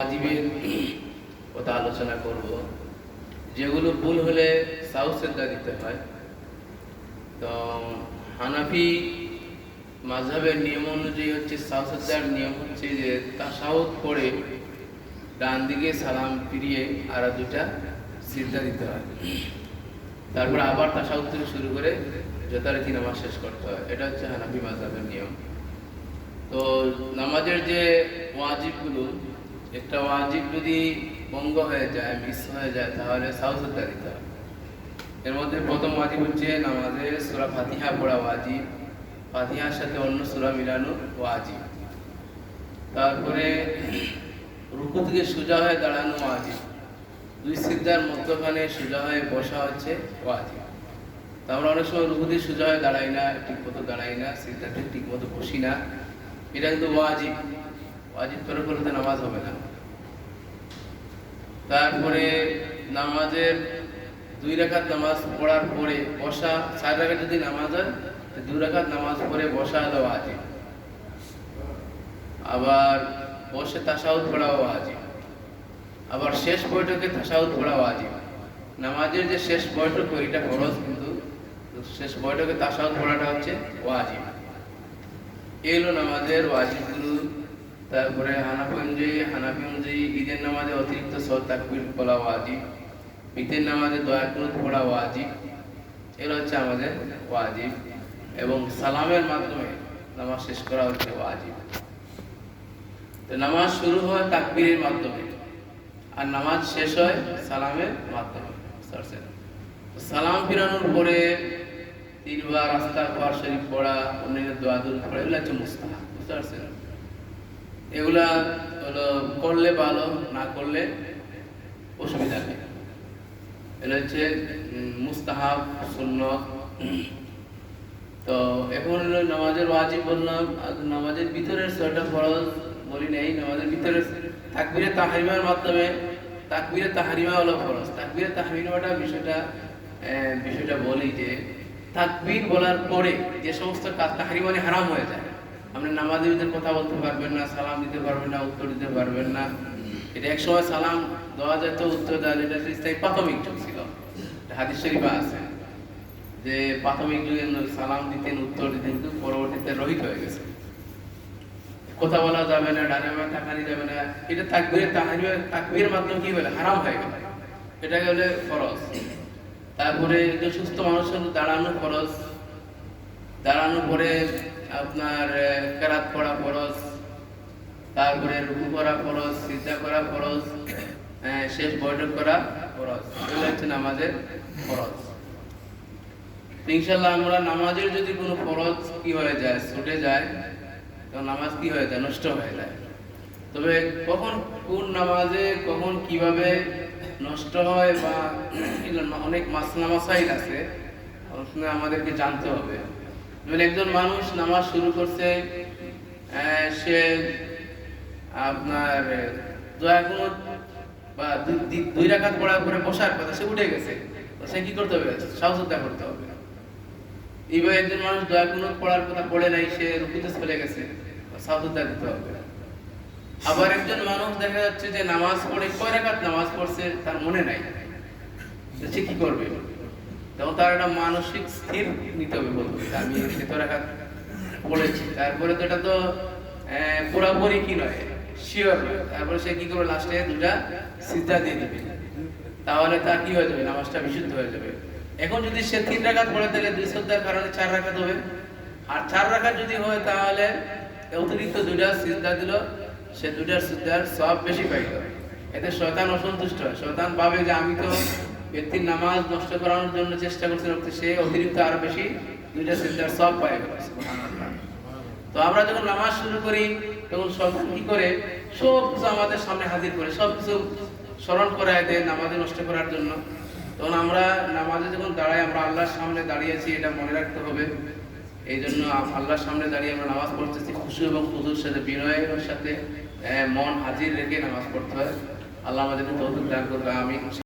ওয়াজিবের কথা আলোচনা করব। যেগুলো ভুল হলে সাউথ সেদ্ধা দিতে হয়। তো, হানাফি মাঝহের নিয়ম অনুযায়ী হচ্ছে সাউথ সেদ্ধার নিয়ম হচ্ছে যে তাসাউদ পড়ে ডান দিকে সালাম ফিরিয়ে আর দুটা সিদ্ধা দিতে হয়। তারপর আবার তাসাউদ থেকে শুরু করে যথারীতি নামাজ শেষ করতে হয়। এটা হচ্ছে হানাফি মাঝহের নিয়ম। তো, নামাজের যে ওয়াজিবগুলো একটা ওয়াজিব যদি ভঙ্গ হয়ে যায়, মিস হয়ে যায়, তাহলে সাউসুদ্দা দিতে হবে। এর মধ্যে প্রথম ওয়াজিব হচ্ছে নামাজে সুরা ফাতিহা পড়া ওয়াজিব। ফাতিহার সাথে অন্য সুরা মিলানো ওয়াজিব। তারপরে রুকু থেকে সোজা হয়ে দাঁড়ানো ওয়াজিব। দুই সিদ্ধার মধ্যখানে সোজা হয়ে বসা হচ্ছে ওয়াজিব। তো আমরা অনেক সময় রুকু দিয়ে সোজা হয়ে দাঁড়াই না, ঠিক মতো দাঁড়াই না সিদ্ধাতে ঠিক মতো বসি না। এটা কিন্তু ওয়াজিব। ওয়াজিব করে করলে নামাজ হবে না। তারপরে নামাজের দুই রাকাত নামাজ পড়ার পরে বসা, চার রাকাত যদি নামাজ হয় দুই রাকাত নামাজ পড়ে বসা হলো ওয়াজিব। আবার বসে তাসাউদ পড়াও ওয়াজিব। আবার শেষ বৈঠকে তাসাউদ পড়া ওয়াজিব। নামাজের যে শেষ বৈঠক এটা খরচ কিন্তু শেষ বৈঠকে তাসাউদ পড়াটা হচ্ছে ওয়াজিব। এলো নামাজের ওয়াজিবগুলো। তারপরে হানাফি অনুযায়ী হানাফি অনুযায়ী ঈদের নামাজে অতিরিক্ত সৎ তাকবির বলা ওয়াজিব। ঈদের নামাজে দয়া কুনুত পড়া ওয়াজিব। এগুলো হচ্ছে আমাদের ওয়াজিব। এবং সালামের মাধ্যমে নামাজ শেষ করা হচ্ছে ওয়াজিব। তো নামাজ শুরু হয় তাকবীরের মাধ্যমে। আর নামাজ শেষ হয় সালামের মাধ্যমে। সালাম ফিরানোর পরে তিনবার আস্তাগফার শরীফ পড়া, অন্যান্য দোয়া দুরূদ পড়া, এগুলো হচ্ছে মুস্তাহাব। বুঝতে পারছেন? এগুলা হলো করলে ভালো, না করলে অসুবিধা নেই। এটা হচ্ছে মুস্তাহাব, সুন্নত। তো এখন হলো নামাজের ওয়াজিব বললাম নামাজের ভিতরের ছয়টা ফরজ বলি নেই, নামাজের ভিতরে তাকবিরে তাহারিমার মাধ্যমে তাকবিরে তাহারিমা হলো ফরজ। তাকবিরে তাহারিমাটা বিষয়টা বিষয়টা বলি যে, তাকবীর বলার পরে যে সমস্ত কাজ তাহারি মানে হারাম হয়ে যায়। আপনি নামাজের ভিতরে কথা বলতে পারবেন না, সালাম দিতে পারবেন না, উত্তর দিতে পারবেন না। এটা এক সময় সালাম দেওয়া যেত, উত্তর দেওয়া যেত, এটা ইসলামী প্রাথমিক যুগ ছিল। হাদিস শরীফা আছে। যে প্রাথমিক যুগে সালাম দিতেন, উত্তর দিতেন, কিন্তু পরবর্তীতে রহিত হয়ে গেছে। কথা বলা যাবে না, ডানে বামে তাকানি যাবে না। এটা তাকবীরের তাহরিমের তাকবীরের মাধ্যমে কি বলে হারাম হয়ে গেল। এটা গেলে ফরজ। তারপরে একজন সুস্থ মানুষের দাঁড়ানো ফরজ। দাঁড়ানোর পরে আপনার কেরাত পড়া ফরজ, তারপরে রুকু করা খরচ সিদ্ধা করা খরচ শেষ বৈঠক করা খরচ এগুলো হচ্ছে নামাজের খরচ ইনশাল্লাহ আমরা নামাজের যদি কোনো ফরজ কি হয়ে যায়, ছুটে যায়, তো নামাজ কি হয়ে যায়? নষ্ট হয়ে যায়। তবে কখন কোন নামাজে কখন কীভাবে নষ্ট হয় বা অনেক মাসলা মাসাইল আছে আমাদেরকে জানতে হবে। যেমন একজন মানুষ নামাজ শুরু করছে সে আপনার বা দুই- রাখাত পড়ার পরে বসার কথা, সে উঠে গেছে। সে কি করতে হবে? সাহসতা করতে হবে। একজন মানুষ পড়ার কথা পড়ে নাই, সে রুকুতে চলে গেছে। সাহসতা দিতে হবে। আবার একজন মানুষ দেখা যাচ্ছে যে নামাজ পড়ে, কয় রাকাত নামাজ পড়ছে, তার মনে নাই। সে কি করবে? তখন তার একটা মানসিক স্থির নিতে হবে বলতে আমি এত রাকাত পড়েছি তারপরে তো এটা তো পুরাপুরি কি নয় শিওর তারপরে সে কি করবে? লাস্টে দুটা সিদ্ধা দিয়ে দিবে। তাহলে তার কি হয়ে যাবে? নামাজটা বিশুদ্ধ হয়ে যাবে। এখন যদি সে তিন রাকাত পড়ে, তাহলে দুই শ্রদ্ধার কারণে চার রাখাত হবে। আর চার রাখাত যদি হয়, তাহলে অতিরিক্ত দুটা সিদ্ধা দিল। সে দুইটার সিদ্ধার সব বেশি পাইল। এতে শয়তান অসন্তুষ্ট হয়। শয়তান ভাবে যে আমি তো ব্যক্তির নামাজ নষ্ট করানোর জন্য চেষ্টা করছিলাম তো সে অতিরিক্ত আরও বেশি দুইটা সিদ্ধার সব সুবহানাল্লাহ। তো আমরা যখন নামাজ শুরু করি, তখন শয়তান কি করে? সব কিছু আমাদের সামনে হাজির করে, সব কিছু স্মরণ করায় দেয় নামাজে নষ্ট করার জন্য। তখন আমরা নামাজে যখন দাঁড়াই, আমরা আল্লাহর সামনে দাঁড়িয়েছি এটা মনে রাখতে হবে। এই জন্য আল্লাহর সামনে দাঁড়িয়ে আমরা নামাজ পড়তেছি, খুশি এবং খুদুর সাথে, বিনয়ের সাথে মন হাজির রেখে নামাজ পড়তে হয়। আল্লাহ আমাদেরকে তৌফিক দান করবে আমি